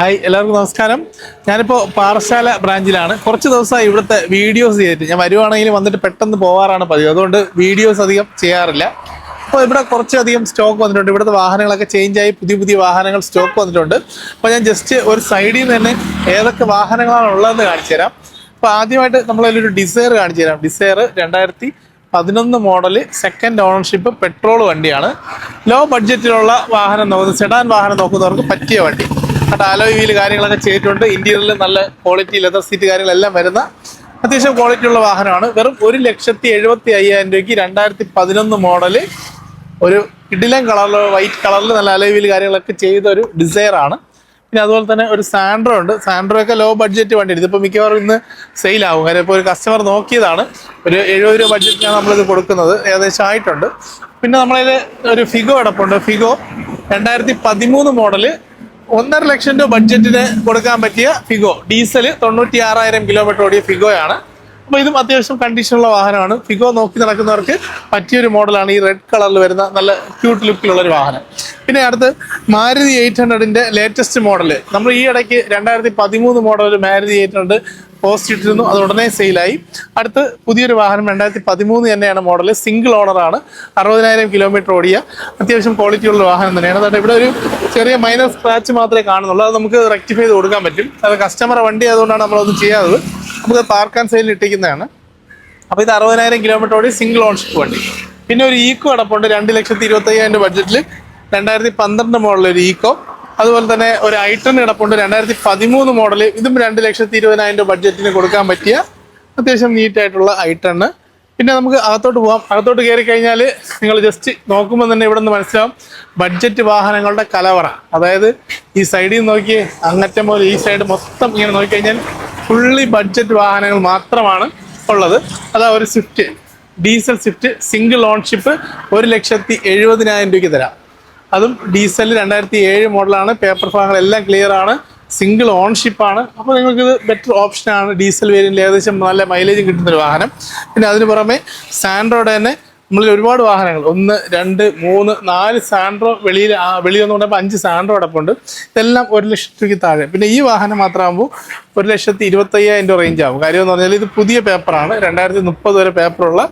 Hi എല്ലാവർക്കും നമസ്കാരം. ഞാനിപ്പോൾ പാറശാല ബ്രാഞ്ചിലാണ്. കുറച്ച് ദിവസമായി ഇവിടുത്തെ വീഡിയോസ് ചെയ്തിട്ട് ഞാൻ വരുവാണെങ്കിൽ വന്നിട്ട് പെട്ടെന്ന് പോകാറാണ് പതിവ്. അതുകൊണ്ട് വീഡിയോസ് അധികം ചെയ്യാറില്ല. അപ്പോൾ ഇവിടെ കുറച്ചധികം സ്റ്റോക്ക് വന്നിട്ടുണ്ട്. ഇവിടുത്തെ വാഹനങ്ങളൊക്കെ ചേഞ്ച് ആയി പുതിയ പുതിയ വാഹനങ്ങൾ സ്റ്റോക്ക് വന്നിട്ടുണ്ട്. അപ്പോൾ ഞാൻ ജസ്റ്റ് ഒരു സൈഡിൽ നിന്ന് തന്നെ ഏതൊക്കെ വാഹനങ്ങളാണ് ഉള്ളതെന്ന് കാണിച്ചു തരാം. അപ്പോൾ ആദ്യമായിട്ട് നമ്മളതിലൊരു ഡിസയർ കാണിച്ചു തരാം. ഡിസയർ രണ്ടായിരത്തി പതിനൊന്ന് മോഡൽ സെക്കൻഡ് ഓണർഷിപ്പ് പെട്രോൾ വണ്ടിയാണ്. ലോ ബഡ്ജറ്റിലുള്ള വാഹനം നോക്കുന്ന സെഡാൻ വാഹനം നോക്കുന്നവർക്ക് പറ്റിയ വണ്ടി. അത് അലോയ് കാര്യങ്ങളൊക്കെ ചെയ്തിട്ടുണ്ട്. ഇന്ത്യയിൽ നല്ല ക്വാളിറ്റി ലെതർ സീറ്റ് കാര്യങ്ങളെല്ലാം വരുന്ന അത്യാവശ്യം ക്വാളിറ്റി ഉള്ള വാഹനമാണ്. വെറും ഒരു ലക്ഷത്തി എഴുപത്തി അയ്യായിരം രൂപയ്ക്ക് രണ്ടായിരത്തി പതിനൊന്ന് മോഡൽ ഒരു ഇഡിലൻ കളറിൽ വൈറ്റ് കളറിൽ നല്ല അലോയ് വീൽ കാര്യങ്ങളൊക്കെ ചെയ്ത ഒരു ഡിസൈറാണ് പിന്നെ അതുപോലെ തന്നെ ഒരു സാൻഡ്രോ ഉണ്ട്. സാൻഡ്രോ ഒക്കെ ലോ ബഡ്ജറ്റ് വണ്ടി ഇതിപ്പോൾ മിക്കവാറും ഇന്ന് സെയിൽ ആവും. കാര്യം ഇപ്പോൾ ഒരു കസ്റ്റമർ നോക്കിയതാണ്. ഒരു എഴുപത് രൂപ ബഡ്ജറ്റിനാണ് നമ്മളിത് കൊടുക്കുന്നത്. ഏകദേശം ആയിട്ടുണ്ട്. പിന്നെ നമ്മളതിൽ ഒരു ഫിഗോ കിടപ്പുണ്ട് ഫിഗോ രണ്ടായിരത്തി പതിമൂന്ന് മോഡൽ ഒന്നര ലക്ഷം രൂപ ബഡ്ജറ്റിന് കൊടുക്കാൻ പറ്റിയ ഫിഗോ. ഡീസൽ തൊണ്ണൂറ്റി ആറായിരം കിലോമീറ്റർ ഓടിയ ഫിഗോയാണ്. അപ്പോൾ ഇതും അത്യാവശ്യം കണ്ടീഷനുള്ള വാഹനമാണ്. ഫിഗോ നോക്കി നടക്കുന്നവർക്ക് പറ്റിയൊരു മോഡലാണ് ഈ റെഡ് കളറിൽ വരുന്ന നല്ല ക്യൂട്ട് ലുക്കിലുള്ള ഒരു വാഹനം. പിന്നെ അടുത്ത് മാരുതി എയ്റ്റ് ഹൺഡ്രഡിന്റെ ലേറ്റസ്റ്റ് മോഡൽ നമ്മൾ ഈ ഇടയ്ക്ക് രണ്ടായിരത്തി പതിമൂന്ന് model Maruti eight hundred post ഇട്ടിരുന്നു. അത് ഉടനെ സെയിലായി അടുത്ത് പുതിയൊരു വാഹനം രണ്ടായിരത്തി പതിമൂന്ന് തന്നെയാണ് മോഡൽ സിംഗിൾ ഓണറാണ് അറുപതിനായിരം കിലോമീറ്റർ ഓടിയ അത്യാവശ്യം ക്വാളിറ്റി ഉള്ള വാഹനം തന്നെയാണ്. അതുകൊണ്ട് ഇവിടെ ഒരു ചെറിയ മൈനർ സ്ക്രാച്ച് മാത്രമേ കാണുന്നുള്ളൂ. അത് നമുക്ക് റെക്ടിഫൈ ചെയ്ത് കൊടുക്കാൻ പറ്റും. അത് കസ്റ്റമർ വണ്ടി ആയതുകൊണ്ടാണ് നമ്മളൊന്നും ചെയ്യാത്തത്. നമുക്ക് പാർക്ക് ആൻഡ് സെയിലിൽ ഇട്ടിരിക്കുന്നതാണ്. അപ്പോൾ ഇത് അറുപതിനായിരം കിലോമീറ്റർ ഓടി സിംഗിൾ ഓൺഷിപ്പ് വണ്ടി. പിന്നെ ഒരു ഈക്കോ അടപ്പുണ്ട്. രണ്ട് ലക്ഷത്തി ഇരുപത്തയ്യായിരം രൂപ ബഡ്ജറ്റിൽ രണ്ടായിരത്തി പന്ത്രണ്ട് മോഡൽ ഒരു ഈക്കോ അതുപോലെ തന്നെ ഒരു ഐ ടെൻ കിടപ്പുണ്ട് രണ്ടായിരത്തി പതിമൂന്ന് മോഡൽ ഇതും രണ്ട് ലക്ഷത്തി ഇരുപതിനായിരം രൂപ ബഡ്ജറ്റിന് കൊടുക്കാൻ പറ്റിയ അത്യാവശ്യം നീറ്റായിട്ടുള്ള ഐറ്റണ് പിന്നെ നമുക്ക് അകത്തോട്ട് പോകാം അകത്തോട്ട് കയറി കഴിഞ്ഞാൽ നിങ്ങൾ ജസ്റ്റ് നോക്കുമ്പോൾ തന്നെ ഇവിടെ നിന്ന് മനസ്സിലാവും ബഡ്ജറ്റ് വാഹനങ്ങളുടെ കലവറ. അതായത് ഈ സൈഡിൽ നിന്ന് നോക്കി അങ്ങറ്റം പോലെ ഈ സൈഡ് മൊത്തം ഇങ്ങനെ നോക്കിക്കഴിഞ്ഞാൽ ഫുള്ളി ബഡ്ജറ്റ് വാഹനങ്ങൾ മാത്രമാണ് ഉള്ളത്. അതാ ഒരു Swift diesel Swift single ownership ഒരു ലക്ഷത്തി എഴുപതിനായിരം രൂപയ്ക്ക് തരാം. അതും ഡീസൽ രണ്ടായിരത്തി ഏഴ് മോഡലാണ് പേപ്പർ ഭാഗങ്ങളെല്ലാം ക്ലിയർ ആണ്. സിംഗിൾ ഓൺഷിപ്പ് ആണ്. അപ്പോൾ നിങ്ങൾക്ക് ഇത് ബെറ്റർ ഓപ്ഷനാണ് ഡീസൽ വേരിയന്റിൽ ഏകദേശം നല്ല മൈലേജും കിട്ടുന്നൊരു വാഹനം. പിന്നെ അതിന് പുറമെ സാൻഡ്രോയുടെ തന്നെ നമ്മളിൽ ഒരുപാട് വാഹനങ്ങൾ. ഒന്ന് രണ്ട് മൂന്ന് നാല് സാൻഡ്രോ വെളിയിൽ വെളിയിൽ എന്ന് പറയുമ്പോൾ അഞ്ച് സാൻഡ്രോ അടപ്പുണ്ട് ഇതെല്ലാം ഒരു ലക്ഷത്തിക്ക് താഴെ. പിന്നെ ഈ വാഹനം മാത്രമാകുമ്പോൾ ഒരു ലക്ഷത്തി ഇരുപത്തയ്യായിരം രൂപ റേഞ്ച് ആവും. കാര്യം എന്ന് പറഞ്ഞാൽ ഇത് പുതിയ പേപ്പറാണ് രണ്ടായിരത്തി മുപ്പത് വരെ പേപ്പറുള്ള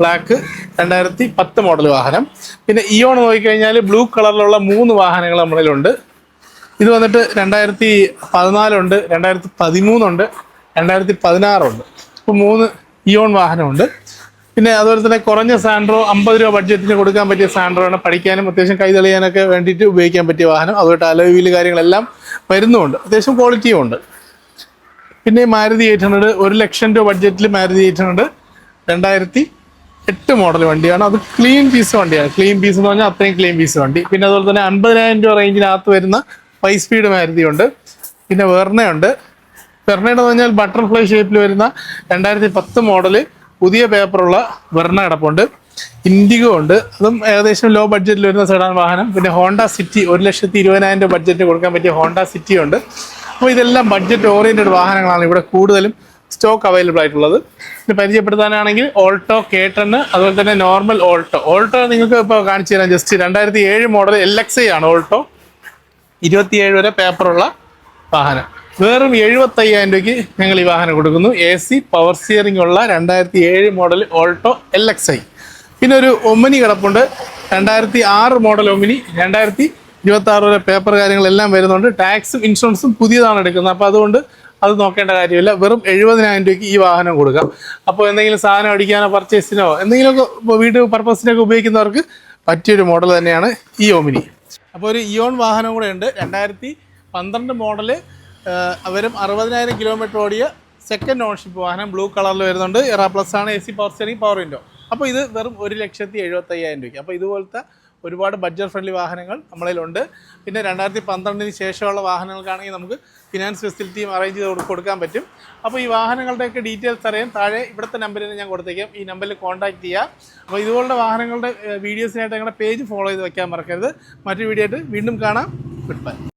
ബ്ലാക്ക് രണ്ടായിരത്തി പത്ത് മോഡൽ വാഹനം. പിന്നെ ഇയോൺ നോക്കിക്കഴിഞ്ഞാൽ ബ്ലൂ കളറിലുള്ള മൂന്ന് വാഹനങ്ങൾ നമ്മളിലുണ്ട്. ഇത് വന്നിട്ട് രണ്ടായിരത്തി പതിനാലുണ്ട് രണ്ടായിരത്തി പതിമൂന്നുണ്ട് രണ്ടായിരത്തി പതിനാറുണ്ട്. ഇപ്പം മൂന്ന് ഇയോൺ വാഹനമുണ്ട്. പിന്നെ അതുപോലെ തന്നെ കുറഞ്ഞ സാൻഡ്രോ അമ്പത് രൂപ ബഡ്ജറ്റിന് കൊടുക്കാൻ പറ്റിയ സാൻഡ്രോ ആണ് പഠിക്കാനും അത്യാവശ്യം കൈ തെളിയാനൊക്കെ വേണ്ടിയിട്ട് ഉപയോഗിക്കാൻ പറ്റിയ വാഹനം. അതുപോലെ അലോയ് വീൽ കാര്യങ്ങളെല്ലാം വരുന്നുമുണ്ട് അത്യാവശ്യം ക്വാളിറ്റിയും ഉണ്ട്. പിന്നെ മാരുതി എയ്റ്റ് ഹൺഡ്രഡ് ഒരു ലക്ഷം രൂപ ബഡ്ജറ്റിൽ മാരുതി എയ്റ്റ് ഹൺഡ്രഡ് രണ്ടായിരത്തി എട്ട് മോഡൽ വണ്ടിയാണ്. അത് ക്ലീൻ പീസ് വണ്ടിയാണ്. ക്ലീൻ പീസ് എന്ന് പറഞ്ഞാൽ അത്രയും ക്ലീൻ പീസ് വണ്ടി. പിന്നെ അതുപോലെ തന്നെ അൻപതിനായിരം രൂപ റേഞ്ചിനകത്ത് വരുന്ന ഫൈവ് സ്പീഡ് മാരുതി ഉണ്ട് പിന്നെ വെർണയുണ്ട്. വെർണയുടെ എന്ന് പറഞ്ഞാൽ ബട്ടർഫ്ലൈ ഷേപ്പിൽ വരുന്ന രണ്ടായിരത്തി പത്ത് മോഡൽ പുതിയ പേപ്പറുള്ള വെർണ കിടപ്പുണ്ട്. ഇൻഡിഗോ ഉണ്ട്. അതും ഏകദേശം ലോ ബഡ്ജറ്റിൽ വരുന്ന സെഡാൻ വാഹനം. പിന്നെ ഹോണ്ട സിറ്റി ഒരു ലക്ഷത്തി ഇരുപതിനായിരം രൂപ ബഡ്ജറ്റ് കൊടുക്കാൻ പറ്റിയ ഹോണ്ട സിറ്റി ഉണ്ട്. അപ്പോൾ ഇതെല്ലാം ബഡ്ജറ്റ് ഓറിയന്റഡ് വാഹനങ്ങളാണ് ഇവിടെ കൂടുതലും സ്റ്റോക്ക് അവൈലബിൾ ആയിട്ടുള്ളത്. പിന്നെ പരിചയപ്പെടുത്താനാണെങ്കിൽ ഓൾട്ടോ കേട്ടണ് അതുപോലെ തന്നെ നോർമൽ ഓൾട്ടോ ഓൾട്ടോ നിങ്ങൾക്ക് ഇപ്പോൾ കാണിച്ചു തരാം. ജസ്റ്റ് രണ്ടായിരത്തി ഏഴ് മോഡൽ എൽ എക്സ് ഐ ആണ് ഓൾട്ടോ ഇരുപത്തിയേഴ് വരെ പേപ്പറുള്ള വാഹനം. വെറും എഴുപത്തയ്യായിരം രൂപയ്ക്ക് ഞങ്ങൾ ഈ വാഹനം കൊടുക്കുന്നു. എ സി പവർ സ്റ്റിയറിംഗ് ഉള്ള രണ്ടായിരത്തി ഏഴ് model Alto L X I പിന്നെ ഒരു ഒമിനി കിടപ്പുണ്ട്. രണ്ടായിരത്തി ആറ് മോഡൽ ഒമിനി രണ്ടായിരത്തി ഇരുപത്തി ആറ് വരെ പേപ്പർ കാര്യങ്ങളെല്ലാം വരുന്നുണ്ട്. ടാക്സും ഇൻഷുറൻസും പുതിയതാണ് എടുക്കുന്നത്. അപ്പോൾ അതുകൊണ്ട് അത് നോക്കേണ്ട കാര്യമില്ല. വെറും എഴുപതിനായിരം രൂപയ്ക്ക് ഈ വാഹനം കൊടുക്കാം. അപ്പോൾ എന്തെങ്കിലും സാധനം അടിക്കാനോ പർച്ചേസിനോ എന്തെങ്കിലുമൊക്കെ വീട് പർപ്പസിനൊക്കെ ഉപയോഗിക്കുന്നവർക്ക് പറ്റിയൊരു മോഡൽ തന്നെയാണ് ഈ ഒമിനി അപ്പോൾ ഒരു ഇയോൺ വാഹനം കൂടെ ഉണ്ട്. രണ്ടായിരത്തി പന്ത്രണ്ട് മോഡൽ അവരും അറുപതിനായിരം കിലോമീറ്റർ ഓടിയ സെക്കൻഡ് ഓൺഷിപ്പ് വാഹനം ബ്ലൂ കളറിൽ വരുന്നുണ്ട്. എറ പ്ലസ് ആണ് A C power steering power window അപ്പോൾ ഇത് വെറും ഒരു ലക്ഷത്തി എഴുപത്തയ്യായിരം രൂപയ്ക്ക്. അപ്പോൾ ഇതുപോലത്തെ ഒരുപാട് ബഡ്ജറ്റ് ഫ്രണ്ട്ലി വാഹനങ്ങൾ നമ്മളിലുണ്ട് പിന്നെ രണ്ടായിരത്തി പന്ത്രണ്ടിന് ശേഷമുള്ള വാഹനങ്ങൾക്കാണെങ്കിൽ നമുക്ക് ഫിനാൻസ് ഫെസിലിറ്റിയും അറേഞ്ച് ചെയ്ത് കൊടു- കൊടുക്കാൻ പറ്റും. അപ്പോൾ ഈ വാഹനങ്ങളുടെയൊക്കെ ഡീറ്റെയിൽസ് അറിയാൻ താഴെ ഇവിടുത്തെ നമ്പറിൽ ഞാൻ കൊടുത്തേക്കാം. ഈ നമ്പറിൽ കോൺടാക്ട് ചെയ്യുക അപ്പോൾ ഇതുപോലുള്ള വാഹനങ്ങളുടെ വീഡിയോസിനായിട്ട് ഞങ്ങളുടെ പേജ് ഫോളോ ചെയ്ത് വയ്ക്കാൻ മറക്കരുത്. മറ്റൊരു വീഡിയോ ആയിട്ട് വീണ്ടും കാണാം. Good bye